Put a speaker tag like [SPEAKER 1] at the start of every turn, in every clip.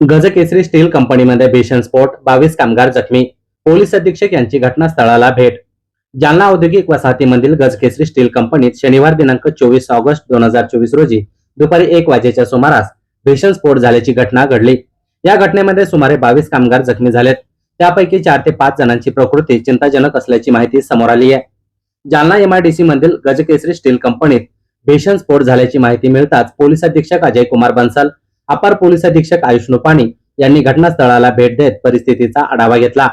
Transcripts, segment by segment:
[SPEAKER 1] गजकेसरी steel कंपनीमध्ये भीषण स्फोट बावीस कामगार जखमी. पोलीस अधीक्षक यांची घटनास्थळाला भेट. जालना औद्योगिक वसाहतीमधील गजकेसरी स्टील कंपनीत शनिवार दिनांक चोवीस ऑगस्ट दोन हजार चोवीस रोजी दुपारी एक वाजेच्या सुमारास भीषण स्फोट झाल्याची घटना घडली. या घटनेमध्ये सुमारे बावीस कामगार जखमी झालेत. त्यापैकी चार ते पाच जणांची प्रकृती चिंताजनक असल्याची माहिती समोर आली आहे. जालना एमआयडीसी मधील गजकेसरी स्टील कंपनीत भीषण स्फोट झाल्याची माहिती मिळताच पोलीस अधीक्षक अजय कुमार बन्सल अपर पोलीस अधीक्षक आयुष नुपाणी यांनी घटनास्थळाला भेट देत परिस्थितीचा आढावा घेतला.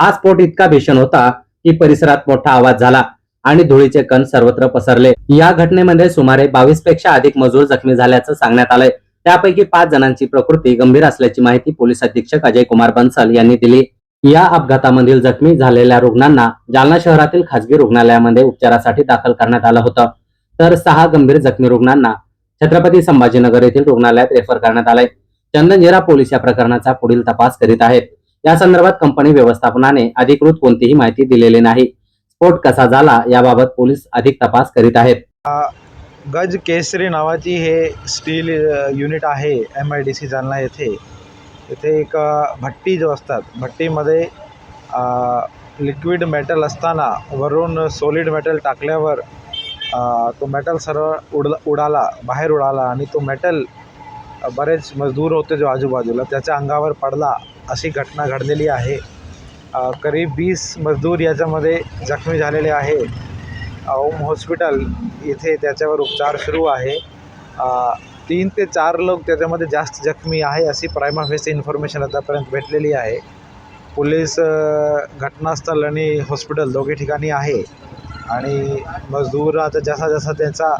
[SPEAKER 1] हा स्फोट इतका भीषण होता की परिसरात मोठा आवाज झाला आणि धुळीचे कण सर्वत्र पसरले. या घटनेमध्ये सुमारे बावीसपेक्षा अधिक मजूर जखमी झाल्याचं सांगण्यात आलंय. त्यापैकी पाच जणांची प्रकृती गंभीर असल्याची माहिती पोलीस अधीक्षक अजय कुमार बन्सल यांनी दिली. या अपघातामधील जखमी झालेल्या रुग्णांना जालना शहरातील खासगी रुग्णालयामध्ये उपचारासाठी दाखल करण्यात आलं होतं. तर सहा गंभीर जखमी रुग्णांना छत्रपती संभाजीनगर येथील रुग्णालयात रेफर करण्यात आलंय. चंदनजिरा पोलीस या प्रकरणाचा पुढील तपास करीत आहेत. या संदर्भात कंपनी व्यवस्थापनाने अधिकृत कोणतीही माहिती दिलेली नाही. स्फोट कसा झाला याबाबत पोलीस अधिक तपास करीत आहेत.
[SPEAKER 2] गज केसरी नावाची हे स्टील युनिट आहे M I D C Jalna येथे. येथे एक भट्टी जो असतात भट्टीमध्ये लिक्विड मेटल असताना वरून सॉलिड मेटल टाकल्यावर तो मेटल सरळ उडला उडाला बाहेर उडाला आणि तो मेटल बरेच मजदूर होते जो आजूबाजूला त्याच्या अंगावर पडला अशी घटना घडलेली आहे. करीब वीस मजदूर याच्यामध्ये जखमी झालेले आहे. ओम हॉस्पिटल इथे त्याच्यावर उपचार सुरू आहे. तीन ते चार लोक त्याच्यामध्ये जास्त जखमी आहे अशी प्रायमा फेस इन्फॉर्मेशन आतापर्यंत भेटलेली आहे. पोलीस घटनास्थळ आणि हॉस्पिटल दोघे ठिकाणी आहे. आणि मजदूर आता जसा जसा त्यांचा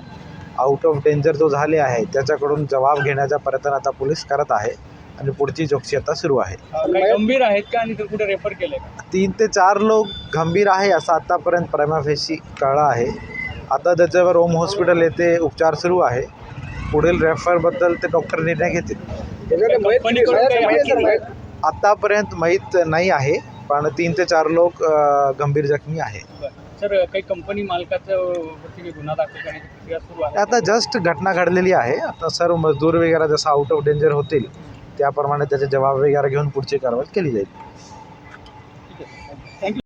[SPEAKER 2] आउट ऑफ डेंजर जो झाले आहे त्याच्याकडून जबाब घेण्याचा प्रयत्न आता पोलीस करत आहे आणि पुढची चौकशी आता सुरू आहे.
[SPEAKER 3] गंभीर आहेत का आणि ते कुठे रेफर केलंय का?
[SPEAKER 2] तीन ते चार लोक गंभीर आहे असं आतापर्यंत प्रेमाफेशी कळलं आहे. आता त्याच्यावर ओम हॉस्पिटल येथे उपचार सुरू आहे. पुढील रेफरबद्दल ते डॉक्टर निर्णय घेतील. आतापर्यंत माहीत नाही आहे. पण तीन ते चार लोक गंभीर जखमी आहे.
[SPEAKER 3] सर काही कंपनी मालकाचं गुन्हा दाखल करण्याची प्रक्रिया सुरू आहे?
[SPEAKER 2] आता जस्ट घटना घडलेली आहे. आता सर्व मजदूर वगैरे जसं आउट ऑफ डेंजर होतील त्याप्रमाणे त्याचे जबाब वगैरे घेऊन पुढची कारवाई केली जाईल.